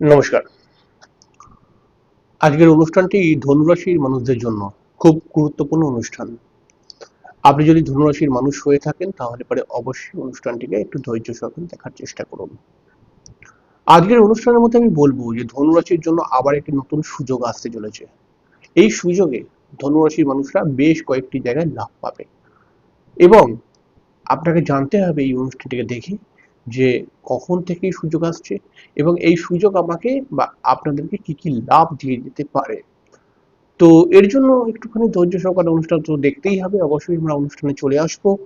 নমস্কার। আজকের অনুষ্ঠানটি ধনুরাশির মানুষদের জন্য খুব গুরুত্বপূর্ণ অনুষ্ঠান। আপনি যদি ধনুরাশির মানুষ হয়ে থাকেন, তাহলে পরে অবশ্যই অনুষ্ঠানটিকে একটু ধৈর্য সহকারে দেখার চেষ্টা করুন। আজকের অনুষ্ঠানের মধ্যে আমি বলব যে, ধনুরাশির জন্য আবার একটি নতুন সুযোগ আসতে চলেছে। এই সুযোগে ধনুরাশির মানুষরা বেশ কয়েকটি জায়গায় লাভ পাবে। এবং আপনাকে জানতে হবে এই অনুষ্ঠানটিকে দেখে যে কখন থেকে সুযোগ আসছে এবং এই সুযোগ আমাকে বা আপনাদেরকে কি কি লাভ দিয়ে দিতে পারে। তো এর জন্য একটুখানি ধৈর্য সহকারে অনুষ্ঠান তো দেখতেই হবে। অবশ্যই আমরা অনুষ্ঠানে চলে আসব।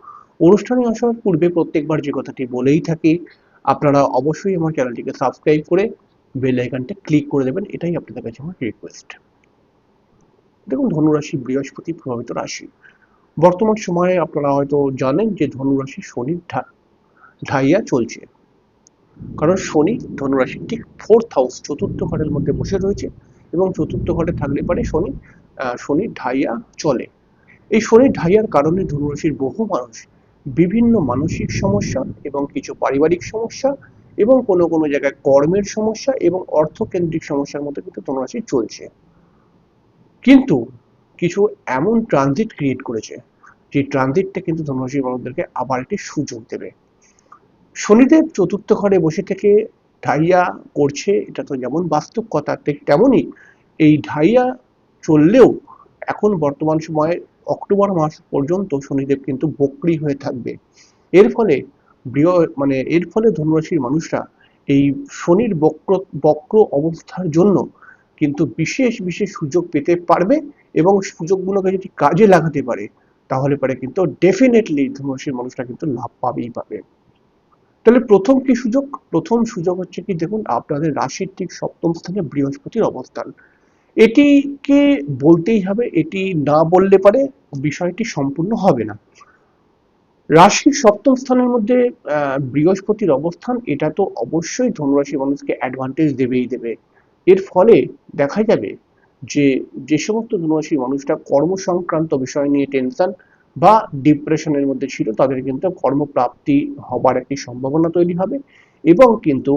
অনুষ্ঠানে আসার পূর্বে প্রত্যেকবার যে কথাটি বলেই থাকি, আপনারা অবশ্যই আমার চ্যানেলটিকে সাবস্ক্রাইব করে বেল আইকনটা ক্লিক করে দেবেন। এটাই আপনাদের কাছে আমার রিকোয়েস্ট দেখুন, ধনুরাশি বৃহস্পতি প্রভাবিত রাশি। বর্তমান সময়ে আপনারা হয়তো জানেন যে ধনুরাশি শনির ঢা- ঢাইয়া চলছে। কারণ শনি ধনুরাশির ঠিক ফোর্থ হাউস চতুর্থ ঘরের মধ্যে বসে রয়েছে এবং চতুর্থ ঘরে থাকলে পারে শনি শনির ঢাইয়া চলে। এই শনির ঢাইয়ার কারণে ধনুরাশির বহু মানুষ বিভিন্ন মানসিক সমস্যা এবং কিছু পারিবারিক সমস্যা এবং কোনো কোনো জায়গায় কর্মের সমস্যা এবং অর্থকেন্দ্রিক সমস্যার মধ্যে কিন্তু ধনুরাশি চলছে। কিন্তু কিছু এমন ট্রানজিট ক্রিয়েট করেছে, যে ট্রানজিটটা কিন্তু ধনুরাশির মানুষদেরকে আবার একটি সুযোগ দেবে। শনিদেব চতুর্থ ঘরে বসে থেকে ঢাইয়া করছে, এটা তো যেমন বাস্তব কথা, ঠিক তেমনই এই ঢাইয়া চললেও এখন বর্তমান সময়ে অক্টোবর মাস পর্যন্ত শনিদেব কিন্তু বক্রি হয়ে থাকবে। এর ফলে মানে এর ফলে ধনুরাশির মানুষরা এই শনির বক্র বক্র অবস্থার জন্য কিন্তু বিশেষ বিশেষ সুযোগ পেতে পারবে এবং সুযোগগুলোকে যদি কাজে লাগাতে পারে, তাহলে পরে কিন্তু ডেফিনেটলি ধনুরাশির মানুষরা কিন্তু লাভ পাবেই পাবে। তাহলে প্রথম কি সুযোগ? প্রথম সুযোগ হচ্ছে কি, দেখুন, আপনাদের রাশির ঠিক সপ্তম স্থানে বৃহস্পতির অবস্থান। এটিকে বলতেই হবে, এটি না বললে পারে বিষয়টি সম্পূর্ণ হবে না। রাশির সপ্তম স্থানের মধ্যে বৃহস্পতির অবস্থান, এটা তো অবশ্যই ধনুরাশি মানুষকে অ্যাডভান্টেজ দেবেই দেবে। এর ফলে দেখা যাবে যে যে সমস্ত ধনুরাশি মানুষরা কর্ম সংক্রান্ত বিষয় নিয়ে টেনশন বা ডিপ্রেশনের মধ্যে ছিল, তাদের কিন্তু কর্মপ্রাপ্তি হবার একটি সম্ভাবনা তৈরি হবে এবং কিন্তু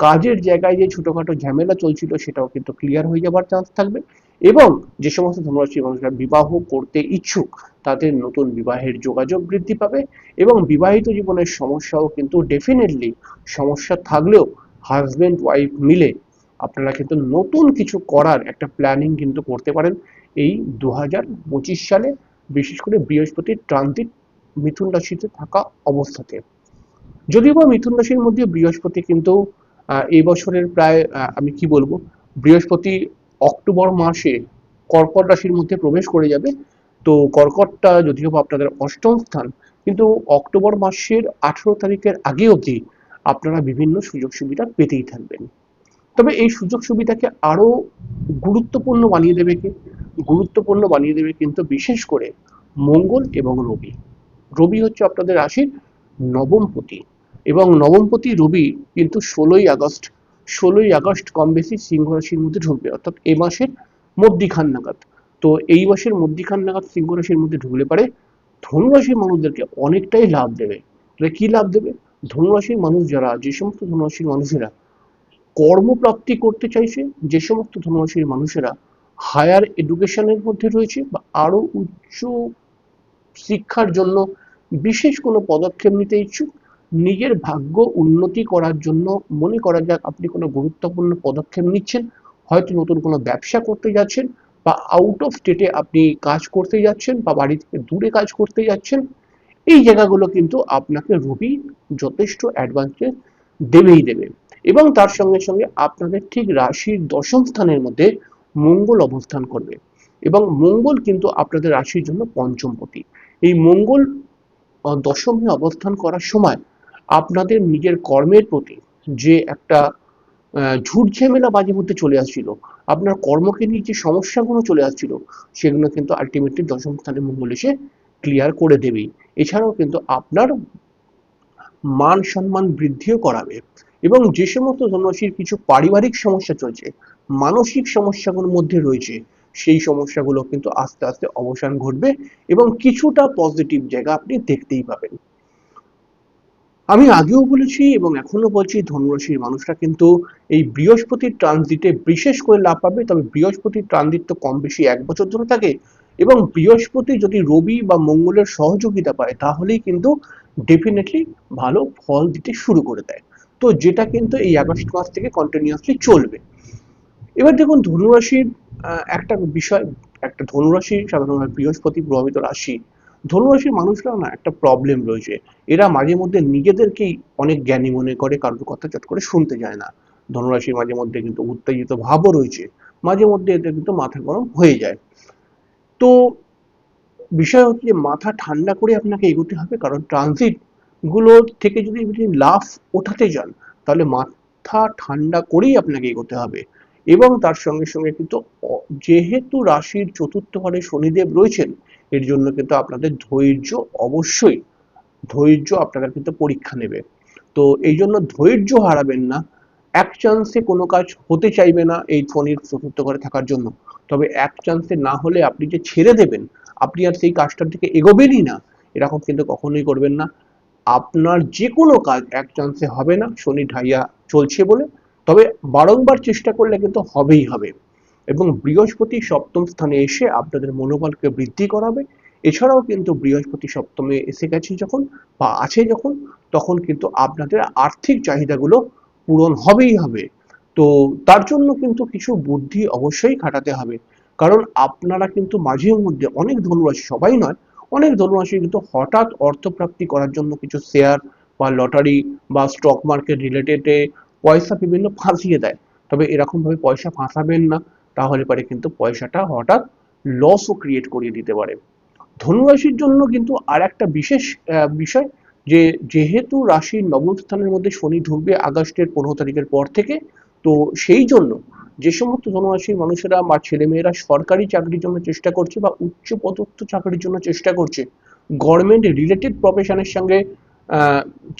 কাজের জায়গায় যে ছোটখাটো ঝামেলা চলছিল সেটাও কিন্তু ক্লিয়ার হয়ে যাবার চান্স থাকবে এবং যে সমস্ত ধনুরাশি মানুষরা বিবাহ করতে ইচ্ছুক, তাদের নতুন বিবাহের যোগাযোগ বৃদ্ধি পাবে এবং বিবাহিত জীবনের সমস্যাও কিন্তু ডেফিনেটলি সমস্যা থাকলেও হাজবেন্ড ওয়াইফ মিলে আপনারা কিন্তু নতুন কিছু করার একটা প্ল্যানিং কিন্তু করতে পারেন এই দু হাজার পঁচিশ সালে। বিশেষ করে বৃহস্পতির ট্রানজিট মিথুন রাশিতে থাকা অবস্থাতে। যদিও বা মিথুন রাশির মধ্যে বৃহস্পতি কিন্তু এই বছরের প্রায় আমি কি বলব, বৃহস্পতি অক্টোবর মাসে কর্কট রাশির মধ্যে প্রবেশ করে যাবে। তো কর্কটটা যদিও বা আপনাদের অষ্টম স্থান, কিন্তু অক্টোবর মাসের আঠেরো তারিখের আগে অবধি আপনারা বিভিন্ন সুযোগ সুবিধা পেতেই থাকবেন। তবে এই সুযোগ সুবিধাকে আরও গুরুত্বপূর্ণ বানিয়ে দেবে কি? গুরুত্বপূর্ণ বানিয়ে দেবে কিন্তু বিশেষ করে মঙ্গল এবং রবি। রবি হচ্ছে আপনাদের রাশির নবমপতি এবং নবমপতি রবি কিন্তু ষোলোই আগস্ট ষোলোই আগস্ট কম বেশি সিংহ রাশির মধ্যে ঢুকবে, অর্থাৎ এ মাসের মধ্যিখান নাগাদ। তো এই মাসের মধ্যিখান নাগাদ সিংহ রাশির মধ্যে ঢুকলে পারে ধনুরাশির মানুষদেরকে অনেকটাই লাভ দেবে। তাহলে কি লাভ দেবে? ধনুরাশির মানুষ যারা, যে সমস্ত ধনুরাশির মানুষেরা কর্মপ্রাপ্তি করতে চাইছে, যে সমস্ত ধনুরাশির মানুষেরা হায়ার এডুকেশনের মধ্যে রয়েছে বা আরও উচ্চ শিক্ষার জন্য বিশেষ কোনো পদক্ষেপ নিতে ইচ্ছুক? নিজের ভাগ্য উন্নতি করার জন্য মনে করা যাক আপনি কোনো গুরুত্বপূর্ণ পদক্ষেপ নিচ্ছেন, হয়তো নতুন কোনো ব্যবসা করতে যাচ্ছেন বা আউট অফ স্টেটে আপনি কাজ করতে যাচ্ছেন বা বাড়ি থেকে দূরে কাজ করতে যাচ্ছেন, এই জায়গাগুলো কিন্তু আপনাকে রবি যথেষ্ট অ্যাডভান্টেজ দেবেই দেবে। এবং তার সঙ্গে সঙ্গে আপনাদের ঠিক রাশির দশম স্থানের মধ্যে মঙ্গল অবস্থান করবে। এবং মঙ্গল কিন্তু আপনাদের রাশির জন্য পঞ্চমপতি এই মঙ্গল দশমে অবস্থান করার সময় আপনাদের নিজের কর্মের প্রতি যে একটা ঝুট ঝামেলা বাজে মধ্যে চলে আসছিল, আপনার কর্মকে নিয়ে যে সমস্যাগুলো চলে আসছিল, সেগুলো কিন্তু আলটিমেটলি দশম স্থানে মঙ্গল এসে ক্লিয়ার করে দেবেই। এছাড়াও কিন্তু আপনার মান সম্মান বৃদ্ধিও করাবে। এবং যে সমস্ত ধনরাশির কিছু পারিবারিক সমস্যা চলছে মানসিক সমস্যাগুলোর মধ্যে রয়েছে, সেই সমস্যাগুলো কিন্তু আস্তে আস্তে অবসান ঘটবে এবং কিছুটা পজিটিভ জায়গা আপনি দেখতেই পাবেন। আমি আগেও বলেছি এবং এখনও বলছি, ধনুরাশির মানুষরা কিন্তু এই বৃহস্পতির ট্রানজিটে বিশেষ করে লাভ পাবে, তবে বৃহস্পতির ট্রানজিট তো কম বেশি এক বছর ধরে থাকে এবং বৃহস্পতি যদি রবি বা মঙ্গলের সহযোগিতা পায়, তাহলেই কিন্তু ডেফিনেটলি ভালো ফল দিতে শুরু করে দেয়। তো যেটা কিন্তু এই আগস্ট মাস থেকে কন্টিনিউয়াসলি চলবে। এবার দেখুন ধনুরাশির একটা বিষয়, একটা ধনুরাশি সাধারণত বৃহস্পতি, প্রভাবিত রাশি। ধনুরাশির মানুষরা না একটা প্রবলেম রয়েছে। এরা মাঝে মধ্যে নিজেদেরকেই অনেক জ্ঞানী মনে করে, কারোর কথা চট করে শুনতে যায় না। ধনুরাশির মাঝে মধ্যে কিন্তু উত্তেজিত ভাবও রয়েছে। মাঝে মধ্যে এদের কিন্তু মাথা গরম হয়ে যায়। তো বিষয় হচ্ছে যে মাথা ঠান্ডা করে আপনাকে এগোতে হবে, কারণ ট্রানজিটগুলো থেকে যদি লাভ ওঠাতে যান, তাহলে মাথা ঠান্ডা করেই আপনাকে এগোতে হবে। এবং তার সঙ্গে সঙ্গে কিন্তু যেহেতু রাশির চতুর্থ ঘরে শনিদেব রয়েছেন, এর জন্য কিন্তু আপনাদের ধৈর্য অবশ্যই, ধৈর্য আপনারা কিন্তু পরীক্ষা নেবে। তো এই জন্য ধৈর্য হারাবেন না, এক চান্সে কোনো কাজ হতে চাইবে না এই ফোনের চতুর্থ ঘরে থাকার জন্য। তবে এক চান্সে না হলে আপনি যে ছেড়ে দেবেন, আপনি আর সেই কাজটার দিকে এগোবেনই না, এরকম কিন্তু কখনোই করবেন না। আপনার যে কোনো কাজ এক চান্সে হবে না, শনি ঢাইয়া চলছে বলে তবে বারংবার চেষ্টা করলে কিন্তু হবেই হবে। এবং বৃহস্পতি সপ্তম স্থানে এসে আপনাদের মনোবলকে বৃদ্ধি করাবে। এছাড়াও কিন্তু বৃহস্পতি সপ্তমে এসে গেছে যখন বা আছে যখন, তখন কিন্তু আপনাদের আর্থিক চাহিদাগুলো পূরণ হবেই হবে। তো তার জন্য কিন্তু কিছু বুদ্ধি অবশ্যই খাটাতে হবে। কারণ আপনারা কিন্তু মাঝে মধ্যে অনেক ধনুরাশি, সবাই নয়, অনেক ধনুরাশি কিন্তু হঠাৎ অর্থপ্রাপ্তি করার জন্য কিছু শেয়ার বা লটারি বা স্টক মার্কেট রিলেটেডে পয়সা বিভিন্ন ফাঁসিয়ে দেয়। তবে এরকম ভাবে পয়সা ফাঁসাবেন না, তাহলে পরে কিন্তু পয়সাটা হঠাৎ লসও ক্রিয়েট করিয়ে দিতে পারে। ধনুরাশির জন্য কিন্তু আর একটা বিশেষ বিষয় যে যেহেতু রাশির নবম স্থানের মধ্যে শনি ঢুকবে আগস্টের পনেরো তারিখের পর থেকে, তো সেই জন্য যে সমস্ত ধনুরাশির মানুষেরা বা ছেলেমেয়েরা সরকারি চাকরির জন্য চেষ্টা করছে বা উচ্চ পদস্থ চাকরির জন্য চেষ্টা করছে গভর্নমেন্ট রিলেটেড প্রফেশনের সঙ্গে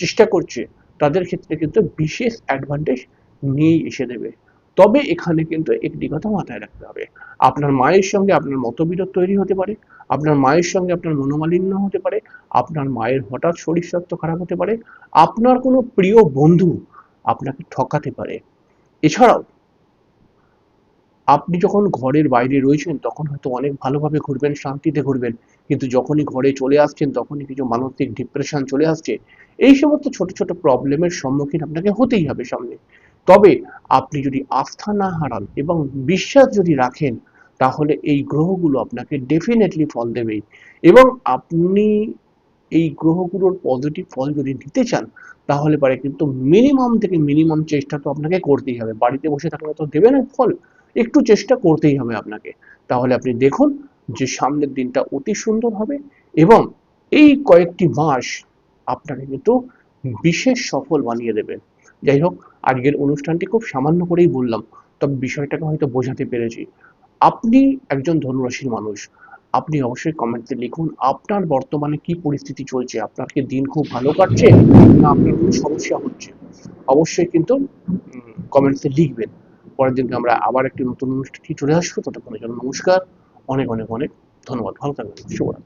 চেষ্টা করছে তাদের ক্ষেত্রে কিন্তু বিশেষ অ্যাডভান্টেজ নিয়েই এসে দেবে। তবে এখানে কিন্তু একটি কথা মাথায় রাখতে হবে। আপনার মায়ের সঙ্গে আপনার মতবিরোধ তৈরি হতে পারে, আপনার মায়ের সঙ্গে আপনার মনোমালিন্য হতে পারে, আপনার মায়ের হঠাৎ শরীর স্বাস্থ্য খারাপ হতে পারে, আপনার কোনো প্রিয় বন্ধু আপনাকে ঠকাতে পারে। এছাড়াও আপনি যখন ঘরের বাইরে রয়েছেন, তখন হয়তো অনেক ভালোভাবে ঘুরবেন, শান্তিতে ঘুরবেন। কিন্তু যখনই ঘরে চলে আসছেন, তখনই কিছু মানসিক ডিপ্রেশন চলে আসছে। এই সমস্ত ছোট ছোট প্রবলেমের সম্মুখীন আপনাকে হতেই হবে সামনে। তবে আপনি যদি আস্থা না হারান এবং বিশ্বাস যদি রাখেন, তাহলে এই গ্রহগুলো আপনাকে ডেফিনেটলি ফল দেবেই এবং আপনি এই গ্রহগুলোর পজিটিভ ফল যদি নিতে চান, তাহলে পারে কিন্তু মিনিমাম থেকে মিনিমাম চেষ্টা তো আপনাকে করতেই হবে। বাড়িতে বসে থাকলে তো দেবে না ফল। একটু চেষ্টা করতেই হবে আপনাকে। তাহলে আপনি দেখুন যে সামনের দিনটা অতি সুন্দর হবে এবং এই কয়েকটি মাস আপনাকে কিন্তু বিশেষ সফল বানিয়ে দেবে। যাই হোক, আজকের অনুষ্ঠানটি খুব সামান্য করেই বললাম, তবে বিষয়টাকে হয়তো বোঝাতে পেরেছি। আপনি একজন ধনুরাশির মানুষ, আপনি অবশ্যই কমেন্টে লিখুন আপনার বর্তমানে কি পরিস্থিতি চলছে, আপনার কি দিন খুব ভালো কাটছে না আপনার কোনো সমস্যা হচ্ছে। অবশ্যই কিন্তু কমেন্টসে লিখবেন। পরের দিনকে আমরা আবার একটি নতুন অনুষ্ঠানে চলে আসব। ততক্ষণের জন্য নমস্কার, অনেক অনেক অনেক ধন্যবাদ। ভালো থাকবেন। শুভরাত্রি।